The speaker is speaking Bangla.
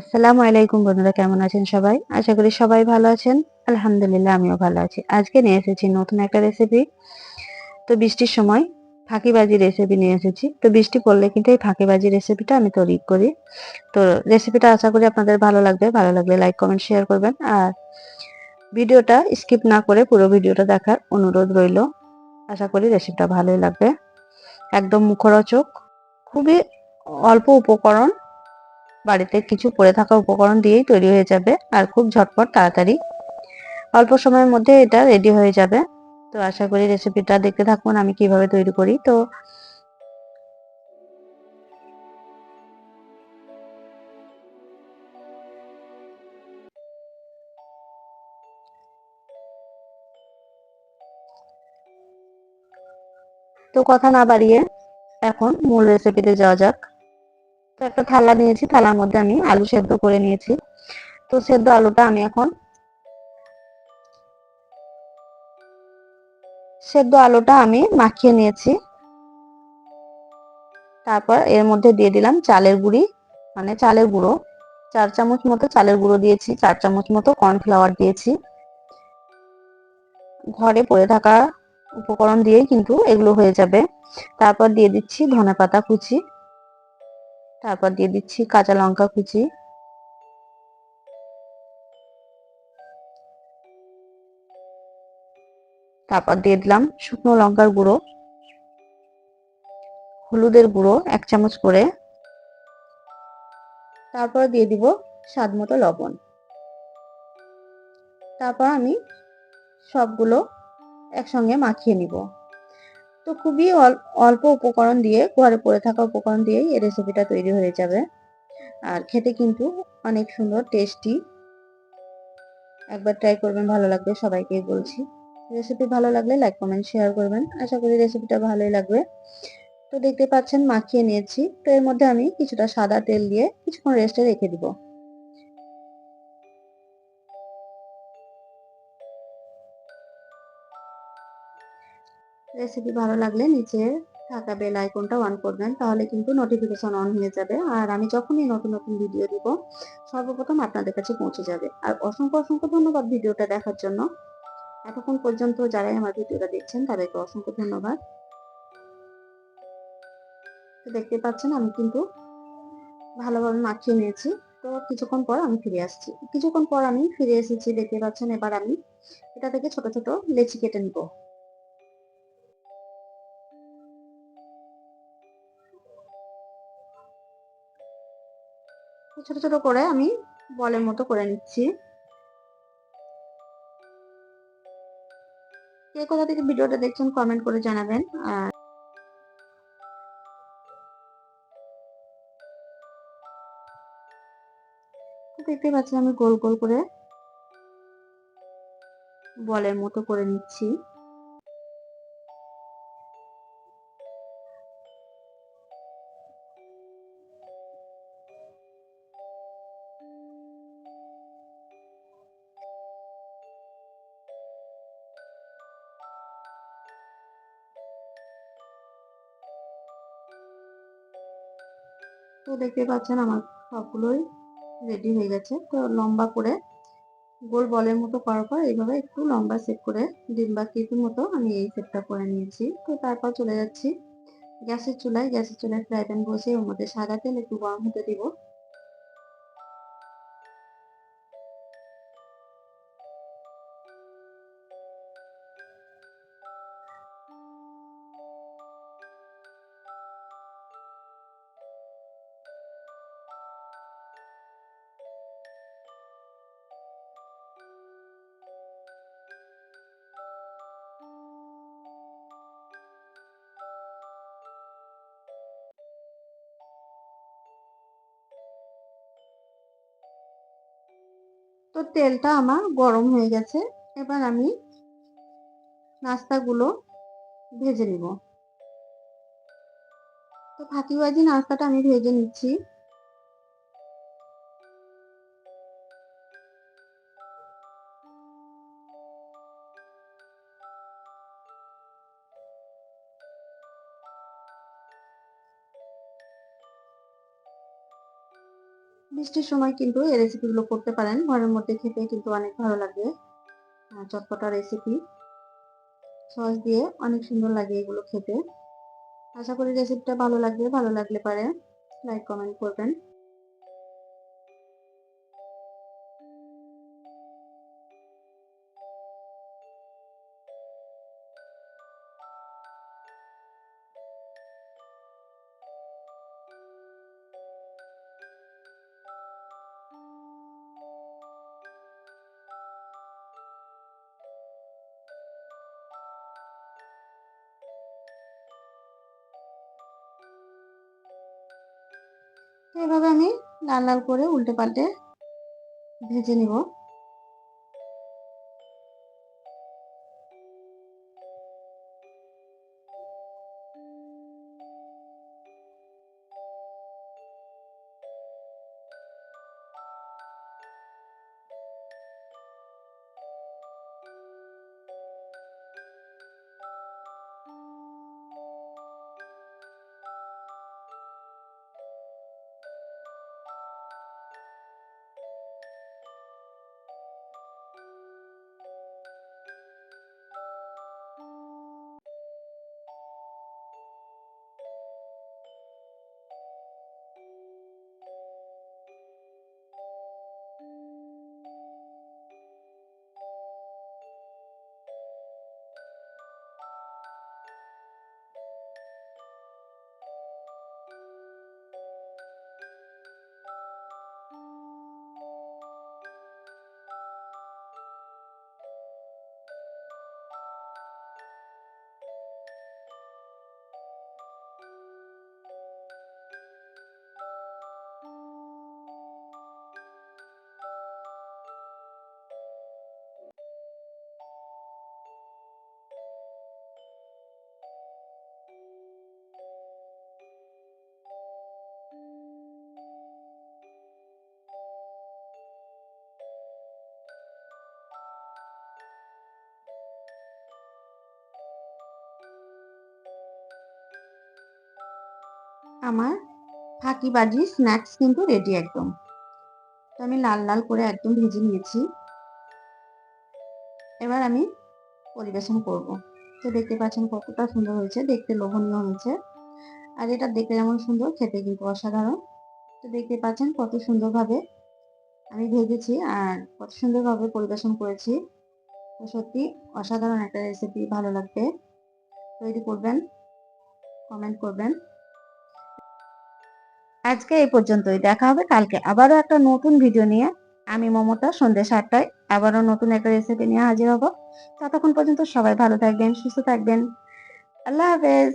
আসসালামু আলাইকুম বন্ধুরা, কেমন আছেন সবাই? আশা করি সবাই ভালো আছেন। আলহামদুলিল্লাহ, আমিও ভালো আছি। আজকে নিয়ে এসেছি নতুন একটা রেসিপি তো বৃষ্টির সময় ফাঁকিবাজি রেসিপি নিয়ে এসেছি। তো বৃষ্টি পড়লে কিন্তু এই ফাঁকিবাজি রেসিপিটা আমি তৈরি করি। তো রেসিপিটা আশা করি আপনাদের ভালো লাগবে। ভালো লাগলে লাইক কমেন্ট শেয়ার করবেন। আর ভিডিওটা স্কিপ না করে পুরো ভিডিওটা দেখার অনুরোধ রইল। আশা করি রেসিপিটা ভালোই লাগবে। একদম মুখরোচক, খুবই অল্প উপকরণ। বাড়িতে কিছু পড়ে থাকা উপকরণ দিয়েই তৈরি হয়ে যাবে আর খুব ঝটপট তাড়াতাড়ি। অল্প সময়ের মধ্যে এটা রেডি হয়ে যাবে। তো আশা করি রেসিপিটা দেখতে থাকুন, আমি কীভাবে তৈরি করি। তো তো কথা না বাড়িয়ে এখন মূল রেসিপিতে যাওয়া যাক। তো একটা থালা নিয়েছি, থালার মধ্যে আমি আলু সেদ্ধ করে নিয়েছি। তো সেদ্ধ আলুটা আমি এখন সেদ্ধ আলুটা আমি মাখিয়ে নিয়েছি। তারপর এর মধ্যে দিয়ে দিলাম চালের গুঁড়ি মানে চালের গুঁড়ো। চার চামচ মতো চালের গুঁড়ো দিয়েছি, চার চামচ মতো কর্নফ্লাওয়ার দিয়েছি। ঘরে পড়ে থাকা উপকরণ দিয়েই কিন্তু এগুলো হয়ে যাবে। তারপর দিয়ে দিচ্ছি ধনে পাতা কুচি। তারপর দিয়ে দিচ্ছি কাঁচা লঙ্কা কুচি। তারপর দিয়ে দিলাম শুকনো লঙ্কার গুঁড়ো, হলুদের গুঁড়ো এক চামচ করে। তারপর দিয়ে দিব স্বাদ মতো লবণ। তারপর আমি সবগুলো একসঙ্গে মাখিয়ে নিব। তো খুবই অল্প উপকরণ দিয়ে, ঘরে পড়ে থাকা উপকরণ দিয়েই এই রেসিপিটা তৈরি হয়ে যাবে। আর খেতে কিন্তু অনেক সুন্দর টেস্টি একবার ট্রাই করবেন, ভালো লাগবে, সবাইকেই বলছি। রেসিপি ভালো লাগলে লাইক কমেন্ট শেয়ার করবেন। আশা করি রেসিপিটা ভালোই লাগবে। তো দেখতে পাচ্ছেন, মাখিয়ে নিয়েছি। তো এর মধ্যে আমি কিছুটা সাদা তেল দিয়ে কিছুক্ষণ রেস্টে রেখে দিব। রেসিপি ভালো লাগলে নিচে থাকা বেল আইকনটা অন করবেন, তাহলে কিন্তু নোটিফিকেশন অন হয়ে যাবে। আর আমি যখনই নতুন নতুন ভিডিও দিব, সর্বপ্রথম আপনাদের কাছে পৌঁছে যাবে। আর অসংখ্য অসংখ্য ধন্যবাদ ভিডিওটা দেখার জন্য। এতক্ষণ পর্যন্ত যারাই আমার ভিডিওটা দেখছেন, তাদেরকে অসংখ্য ধন্যবাদ। দেখতে পাচ্ছেন, আমি কিন্তু ভালোভাবে মাখিয়ে নিয়েছি। তো কিছুক্ষণ পর আমি ফিরে আসছি। কিছুক্ষণ পর আমি ফিরে এসেছি, দেখতে পাচ্ছেন, এবার আমি এটা থেকে ছোট ছোট লেচি কেটে নিব। ছোট ছোট করে আমি বলের মতো করে নিচ্ছি। কে কোথা থেকে ভিডিওটা দেখছেন কমেন্ট করে জানাবেন। আর দেখতে পাচ্ছেন আমি গোল গোল করে বলের মতো করে নিচ্ছি। তো দেখতে পাচ্ছেন আমার সবগুলোই রেডি হয়ে গেছে। তো লম্বা করে গোল বলের মতো করার পর এইভাবে একটু লম্বা সেট করে ডিম্বাকৃতির মতো আমি এই সেটটা করে নিয়েছি। তো তারপর চলে যাচ্ছি গ্যাসের চুলায়। গ্যাসের চুলায় ফ্রাই প্যান বসে ওর মধ্যে সাদা তেল একটু গরম হতে দিব। তো তেলটা আমার গরম হয়ে গেছে। এবার আমি নাস্তাগুলো ভেজে নিব। তো ফাঁকিবাজি নাস্তাটা আমি ভেজে নিচ্ছি। বৃষ্টির সময় কিন্তু এই রেসিপিগুলো করতে পারেন। ঘরের মধ্যে খেতে কিন্তু অনেক ভালো লাগে। চটপটা রেসিপি সস দিয়ে অনেক সুন্দর লাগে এগুলো খেতে। আশা করি রেসিপিটা ভালো লাগবে। ভালো লাগলে পারে লাইক কমেন্ট করবেন। এভাবে আমি লাল লাল করে উল্টে পাল্টে ভেজে নিব। আমার ফাঁকিবাজি স্ন্যাক্স কিন্তু রেডি একদম। তো আমি লাল লাল করে একদম ভেজে নিয়েছি। এবার আমি পরিবেশন করব। তো দেখতে পাচ্ছেন কতটা সুন্দর হয়েছে, দেখতে লোভনীয় হয়েছে। আর এটা দেখতে যেমন সুন্দর, খেতে কিন্তু অসাধারণ। তো দেখতে পাচ্ছেন কত সুন্দরভাবে আমি ভেজেছি আর কত সুন্দরভাবে পরিবেশন করেছি। তো সত্যি অসাধারণ একটা রেসিপি ভালো লাগবে। তৈরি করবেন কমেন্ট করবেন। আজকে এই পর্যন্তই। দেখা হবে কালকে। আবারও একটা নতুন ভিডিও নিয়ে। আমি মমতা, সন্ধ্যে সাতটায় আবারও নতুন একটা রেসিপি নিয়ে হাজির হব। ততক্ষণ পর্যন্ত সবাই ভালো থাকবেন, সুস্থ থাকবেন। আল্লাহ হাফেজ।